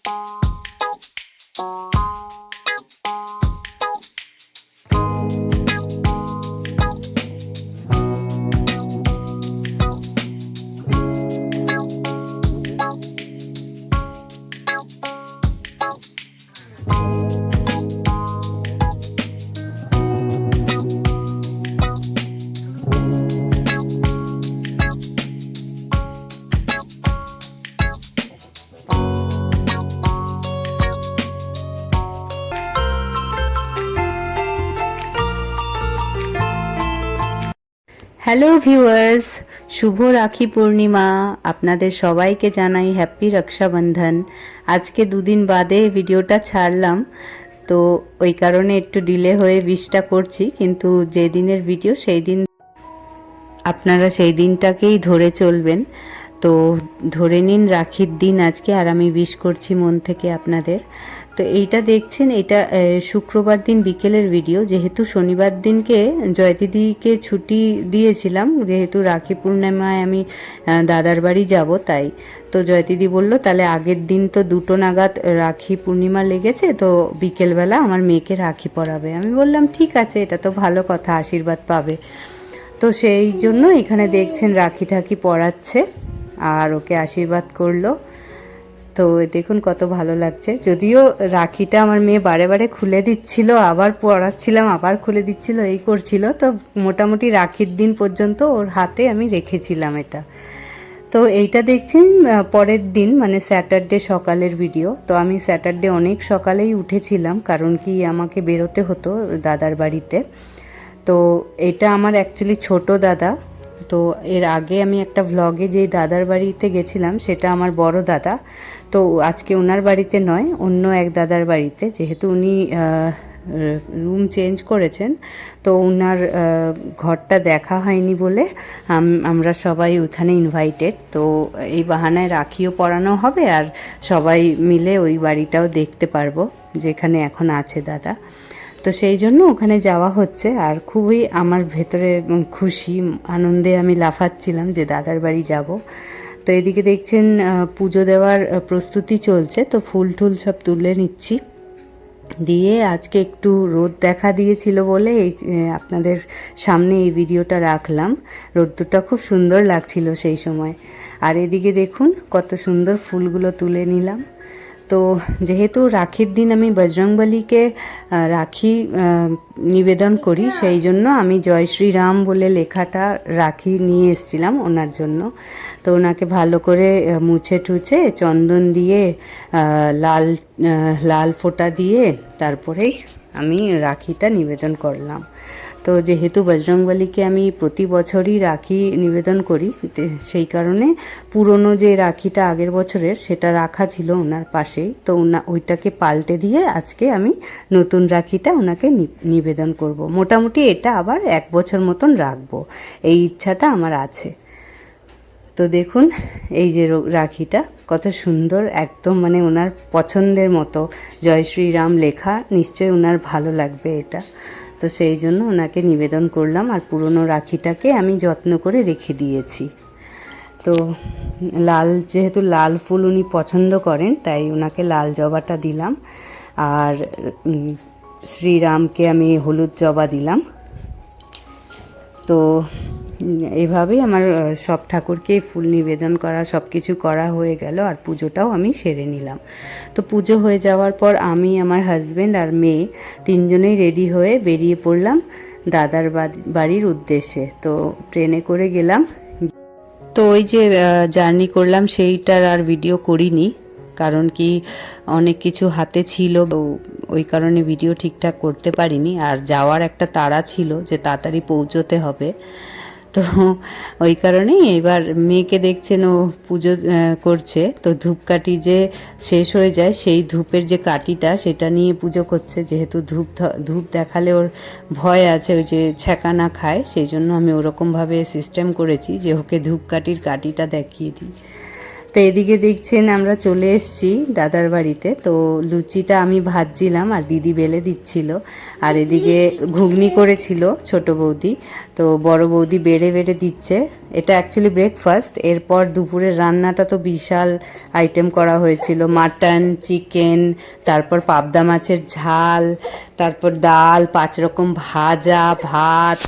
Thank you. Hello viewers শুভ রাখি পূর্ণিমা। আপনাদের সবাইকে জানাই হ্যাপি রক্ষাবন্ধন আজকে দুদিন বাদে ভিডিওটা ছাড়লাম। তো ওই কারণে একটু ডিলে হয়ে উইশটা করছি, কিন্তু যে দিনের ভিডিও সেই দিন আপনারা সেই দিনটাকেই ধরে চলবেন। তো ধরে নিন রাখির দিন আজকে, আর আমি উইশ করছি মন থেকে আপনাদের। তো এইটা দেখছেন এটা শুক্রবার দিন বিকেলের ভিডিও যেহেতু শনিবার দিনকে জয়দিদিকে ছুটি দিয়েছিলাম, যেহেতু রাখি পূর্ণিমায় আমি দাদার বাড়ি যাব, তাই। তো জয়দিদি বলল, তাহলে আগের দিন তো দুটো নাগাদ রাখি পূর্ণিমা লেগেছে, তো বিকেলবেলা আমার মেয়েকে রাখি পরাবে। আমি বললাম, ঠিক আছে, এটা তো ভালো কথা, আশীর্বাদ পাবে। তো সেই জন্য এখানে দেখছেন রাখি ঠাকি পরাচ্ছে, আর ওকে আশীর্বাদ করল। তো দেখুন কত ভালো লাগছে। যদিও রাখিটা আমার মেয়ে বারে বারে খুলে দিচ্ছিল, আবার পড়াচ্ছিলাম, আবার খুলে দিচ্ছিল, এই করছিল। তো মোটামুটি রাখির দিন পর্যন্ত ওর হাতে আমি রেখেছিলাম এটা। তো এইটা দেখছেন পরের দিন মানে স্যাটারডে সকালের ভিডিও। তো আমি স্যাটারডে অনেক সকালেই উঠেছিলাম, কারণ কি আমাকে বেরোতে হতো দাদার বাড়িতে। তো এটা আমার অ্যাকচুয়ালি ছোট দাদা তো এর আগে আমি একটা ভ্লগে যেই দাদার বাড়িতে গেছিলাম, সেটা আমার বড় দাদা। তো আজকে ওনার বাড়িতে নয়, অন্য এক দাদার বাড়িতে। যেহেতু উনি রুম চেঞ্জ করেছেন, তো ওনার ঘরটা দেখা হয়নি বলে আমরা সবাই ওইখানে ইনভাইটেড তো এই বাহানায় রাখিও পরানো হবে আর সবাই মিলে ওই বাড়িটাও দেখতে পারব, যেখানে এখন আছে দাদা। তো সেই জন্য ওখানে যাওয়া হচ্ছে। আর খুবই আমার ভেতরে খুশি, আনন্দে আমি লাফাচ্ছিলাম যে দাদার বাড়ি যাব। তো এদিকে দেখছেন পুজো দেওয়ার প্রস্তুতি চলছে। তো ফুল টুল সব তুলে নিচ্ছি। দিয়ে আজকে একটু রোদ দেখা দিয়েছিল বলে এই আপনাদের সামনে এই ভিডিওটা রাখলাম। রোদ্দুরটা খুব সুন্দর লাগছিল সেই সময়। আর এদিকে দেখুন, কত সুন্দর ফুলগুলো তুলে নিলাম। তো যেহেতু রাখির দিন আমি বজরংবলীকে রাখি নিবেদন করি সেই জন্য আমি জয় শ্রীরাম বলে লেখাটা রাখি নিয়ে এসেছিলাম ওনার জন্য। তো ওনাকে ভালো করে মুছে টুছে চন্দন দিয়ে লাল লাল ফোঁটা দিয়ে তারপরেই আমি রাখিটা নিবেদন করলাম। তো যেহেতু বজরংবলীকে আমি প্রতি বছরই রাখি নিবেদন করি সেই কারণে পুরনো যে রাখিটা আগের বছরের সেটা রাখা ছিল ওনার পাশেই। তো ওনা, ওইটাকে পাল্টে দিয়ে আজকে আমি নতুন রাখিটা ওনাকে নিবেদন করব। মোটামুটি এটা আবার এক বছর মতন রাখব। এই ইচ্ছাটা আমার আছে। তো দেখুন, এই যে রাখিটা কত সুন্দর, একদম মানে ওনার পছন্দের মতো। জয় শ্রীরাম লেখা, নিশ্চয়ই ওনার ভালো লাগবে এটা। তো সেই জন্য ওনাকে নিবেদন করলাম আর পুরনো রাখিটাকে আমি যত্ন করে রেখে দিয়েছি। তো লাল, যেহেতু লাল ফুল উনি পছন্দ করেন, তাই ওনাকে লাল জবাটা দিলাম। আর শ্রীরামকে আমি হলুদ জবা দিলাম। তো উম, এইভাবেই আমার সব ঠাকুরকে ফুল নিবেদন করা সব কিছু করা হয়ে গেল আর পুজোটাও আমি সেরে নিলাম। তো পুজো হয়ে যাওয়ার পর আমি আমার হাজব্যান্ড আর মেয়ে তিনজনেই রেডি হয়ে বেরিয়ে পড়লাম দাদার বাড়ির উদ্দেশ্যে। তো ট্রেনে করে গেলাম। তো ওই যে জার্নি করলাম সেইটার আর ভিডিও করিনি। কারণ কি অনেক কিছু হাতে ছিল ওই কারণে ভিডিও ঠিকঠাক করতে পারিনি। আর যাওয়ার একটা তাড়া ছিল যে তাড়াতাড়ি পৌঁছতে হবে। তো ওই কারণেই এবার মেয়েকে দেখছেন ও পুজো করছে। তো ধূপকাঠি যে শেষ হয়ে যায়, সেই ধূপের যে কাঠিটা, সেটা নিয়ে পুজো করছে। যেহেতু ধূপ ধূপ দেখালে ওর ভয় আছে, ওই যে ছ্যাঁকা না খায়, সেই জন্য আমি ওরকমভাবে সিস্টেম করেছি যে ওকে ধূপকাঠির কাঠিটা দেখিয়ে দিই। তো এদিকে দেখছেন আমরা চলে এসেছি দাদার বাড়িতে। তো লুচিটা আমি ভাজছিলাম আর দিদি বেলে দিচ্ছিল। আর এদিকে ঘুগনি করেছিল ছোট বৌদি। তো বড় বৌদি বেড়ে বেড়ে দিচ্ছে। এটা অ্যাকচুয়ালি ব্রেকফাস্ট এরপর দুপুরের রান্নাটা তো বিশাল আইটেম করা হয়েছিল। মাটন চিকেন তারপর পাবদা মাছের ঝাল, তারপর ডাল, পাঁচ রকম ভাজা, ভাত।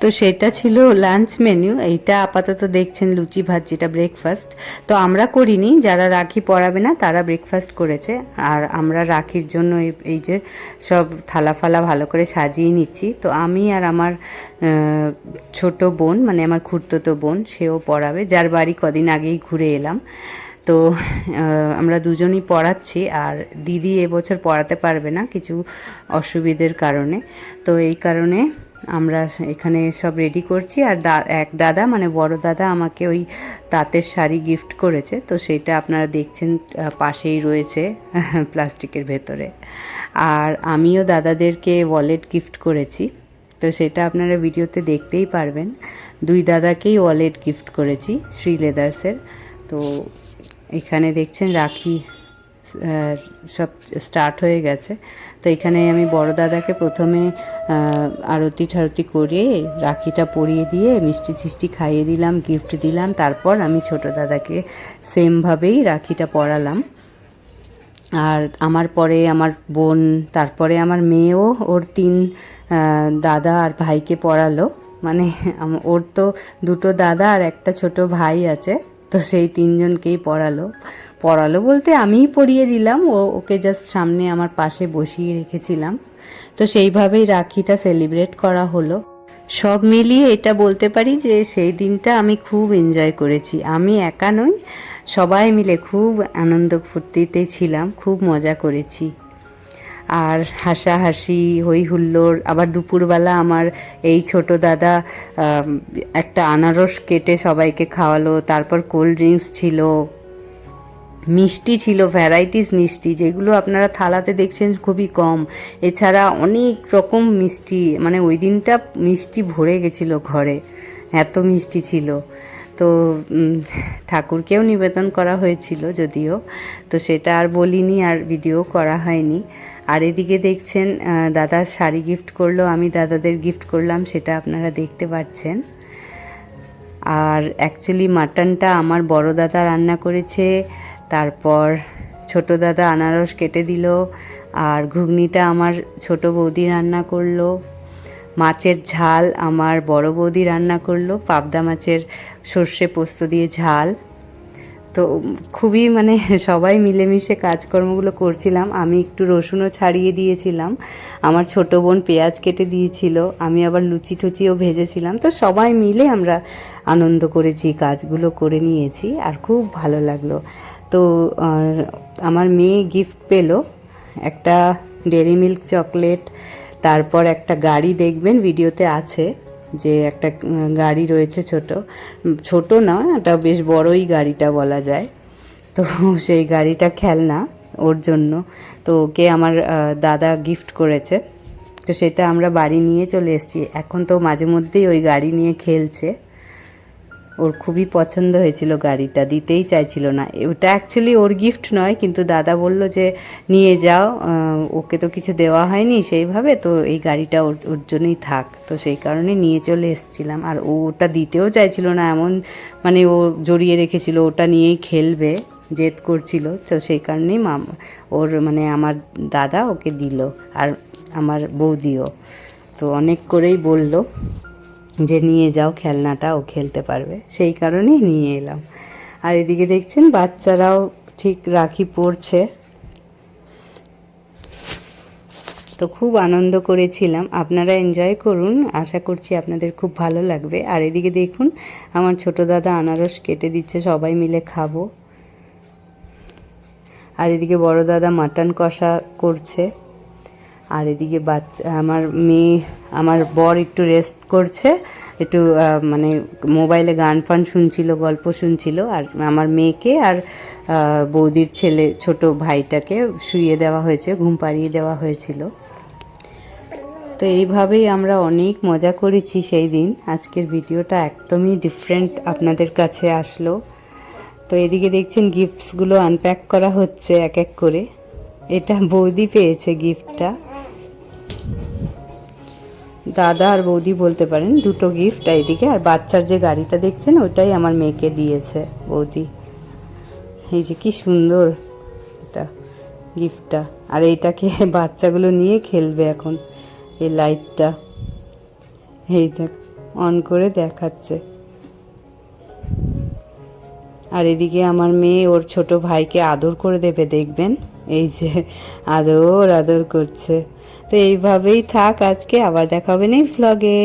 তো সেটা ছিল লাঞ্চ মেনু এইটা আপাতত দেখছেন লুচি ভাত যেটা ব্রেকফাস্ট তো আমরা করিনি, যারা রাখি পড়াবে না, তারা ব্রেকফাস্ট করেছে। আর আমরা রাখির জন্য এই- যে সব থালা ফালা ভালো করে সাজিয়ে নিচ্ছি। তো আমি আর আমার ছোট বোন মানে আমার খুড়তো বোন, সেও পড়াবে, যার বাড়ি কদিন আগেই ঘুরে এলাম। তো আমরা দুজনই পড়াচ্ছি, আর দিদি এবছর পড়াতে পারবে না, কিছু অসুবিধের কারণে। তো এই কারণে আমরা এখানে সব রেডি করছি। আর দা- এক দাদা মানে বড় দাদা আমাকে ওই তাঁতের শাড়ি গিফট করেছে। তো সেটা আপনারা দেখছেন পাশেই রয়েছে, প্লাস্টিকের ভেতরে। আর আমিও দাদাদেরকে ওয়ালেট গিফট করেছি। তো সেটা আপনারা ভিডিওতে দেখতেই পারবেন। দুই দাদাকেই ওয়ালেট গিফট করেছি শ্রী লেদার্সের তো এখানে দেখছেন রাখি সব স্টার্ট হয়ে গেছে। তো এখানে আমি বড় দাদাকে প্রথমে আরতি ঠারতি করে রাখিটা পরিয়ে দিয়ে মিষ্টি টিষ্টি খাইয়ে দিলাম গিফট দিলাম। তারপর আমি ছোট দাদাকে সেমভাবেই রাখিটা পরালাম। আর আমার পরে আমার বোন, তারপরে আমার মেয়েও ওর তিন দাদা আর ভাইকে পড়ালো মানে ওর তো দুটো দাদা আর একটা ছোট ভাই আছে। তো সেই তিনজনকেই পড়ালো। পড়ালো বলতে আমিই পড়িয়ে দিলাম, ও, ওকে জাস্ট সামনে আমার পাশে বসিয়ে রেখেছিলাম। তো সেইভাবেই রাখিটা সেলিব্রেট করা হলো। সব মিলিয়ে এটা বলতে পারি যে সেই দিনটা আমি খুব এনজয় করেছি। আমি একা নই, সবাই মিলে খুব আনন্দ ফুর্তিতে ছিলাম, খুব মজা করেছি। আর হাসাহাসি হই হুল্লোড় আবার দুপুরবেলা আমার এই ছোট দাদা একটা আনারস কেটে সবাইকে খাওয়ালো, তারপর কোল্ড ড্রিঙ্কস ছিল। মিষ্টি ছিল, ভ্যারাইটিস মিষ্টি, যেগুলো আপনারা থালাতে দেখছেন খুবই কম। এছাড়া অনেক রকম মিষ্টি মানে ওই দিনটা মিষ্টি ভরে গেছিল ঘরে, এত মিষ্টি ছিল। তো ঠাকুরকেও নিবেদন করা হয়েছিল যদিও, তো সেটা আর বলিনি আর ভিডিও করা হয়নি। আর এদিকে দেখছেন দাদা শাড়ি গিফট করল, আমি দাদাদের গিফট করলাম, সেটা আপনারা দেখতে পাচ্ছেন। আর অ্যাকচুয়ালি মাটনটা আমার বড় দাদা রান্না করেছে, তারপর ছোট দাদা আনারস কেটে দিল, আর ঘুগনিটা আমার ছোট বৌদি রান্না করল। মাছের ঝাল আমার বড় বৌদি রান্না করল, পাবদা মাছের সর্ষে পোস্ত দিয়ে ঝাল। তো খুবই মানে সবাই মিলেমিশে কাজকর্মগুলো করছিলাম। আমি একটু রসুনও ছাড়িয়ে দিয়েছিলাম। আমার ছোট বোন পেঁয়াজ কেটে দিয়েছিল। আমি আবার লুচি টুচিও ভেজেছিলাম। তো সবাই মিলে আমরা আনন্দ করেছি, কাজগুলো করে নিয়েছি আর খুব ভালো লাগল। তো আমার মেয়ে গিফট পেল। একটা ডেরি মিল্ক চকলেট তারপর একটা গাড়ি দেখবেন ভিডিওতে আছে। যে একটা গাড়ি রয়েছে ছোট ছোট না, এটা বেশ বড়ই গাড়িটা বলা যায়। তো সেই গাড়িটা খেলনা ওর জন্য। তো ওকে আমার দাদা গিফট করেছে। তো সেটা আমরা বাড়ি নিয়ে চলে এসেছি। এখন তো মাঝে মধ্যেই ওই গাড়ি নিয়ে খেলছে। ওর খুবই পছন্দ হয়েছিল গাড়িটা, দিতেই চাইছিল না। ওটা অ্যাকচুয়ালি ওর গিফট নয়, কিন্তু দাদা বলল যে, নিয়ে যাও ওকে তো কিছু দেওয়া হয়নি সেইভাবে, তো এই গাড়িটা ওর ওর জন্যই থাক। তো সেই কারণে নিয়ে চলে এসেছিলাম। আর ও ওটা দিতেও চাইছিল না, এমন মানে ও জড়িয়ে রেখেছিল, ওটা নিয়েই খেলবে, জেদ করছিল। তো সেই কারণেই মাম, ওর মানে আমার দাদা ওকে দিল, আর আমার বৌদিও। তো অনেক করেই বলল। যে নিয়ে যাও খেলনাটা, ও খেলতে পারবে। সেই কারণেই নিয়ে এলাম। আর এদিকে দেখছেন, বাচ্চারাও ঠিক রাখি পড়ছে তো খুব আনন্দ করেছিলাম। আপনারা এনজয় করুন। আশা করছি আপনাদের খুব ভালো লাগবে। আর এদিকে দেখুন, আমার ছোট দাদা আনারস কেটে দিচ্ছে, সবাই মিলে খাব। আর এদিকে বড় দাদা মাটন কষা করছে। আর এদিকে বাচ্চা, আমার মেয়ে, আমার বর একটু রেস্ট করছে, একটু মানে মোবাইলে গান ফান শুনছিল, গল্প শুনছিল, আর আমার মেয়েকে আর বৌদির ছেলে, ছোট ভাইটাকে শুইয়ে দেওয়া হয়েছে, ঘুম পাড়িয়ে দেওয়া হয়েছিল। তো এইভাবেই আমরা অনেক মজা করেছি সেই দিন। আজকের ভিডিওটা একদমই ডিফারেন্ট আপনাদের কাছে আসলো। তো এদিকে দেখছেন গিফটসগুলো আনপ্যাক করা হচ্ছে এক এক করে। এটা বৌদি পেয়েছে গিফটটা দাদা আর বৌদি বলতে পারেন, দুটো গিফট এইদিকে আর বাচ্চার যে গাড়িটা দেখছেন, ওটাই আমার মেয়েকে দিয়েছে বৌদি। এই যে কি সুন্দর এটা গিফটটা আর এইটাকে বাচ্চাগুলো নিয়ে খেলবে এখন, এই লাইটটা এই দেখ অন করে দেখাচ্ছে। আর এদিকে আমার মেয়ে ওর ছোট ভাইকে আদর করে দেবে, দেখবেন। এই যে আদর আদর করছে। তো এইভাবেই থাক আজকে আবার দেখা হবে নেক্সট ব্লগে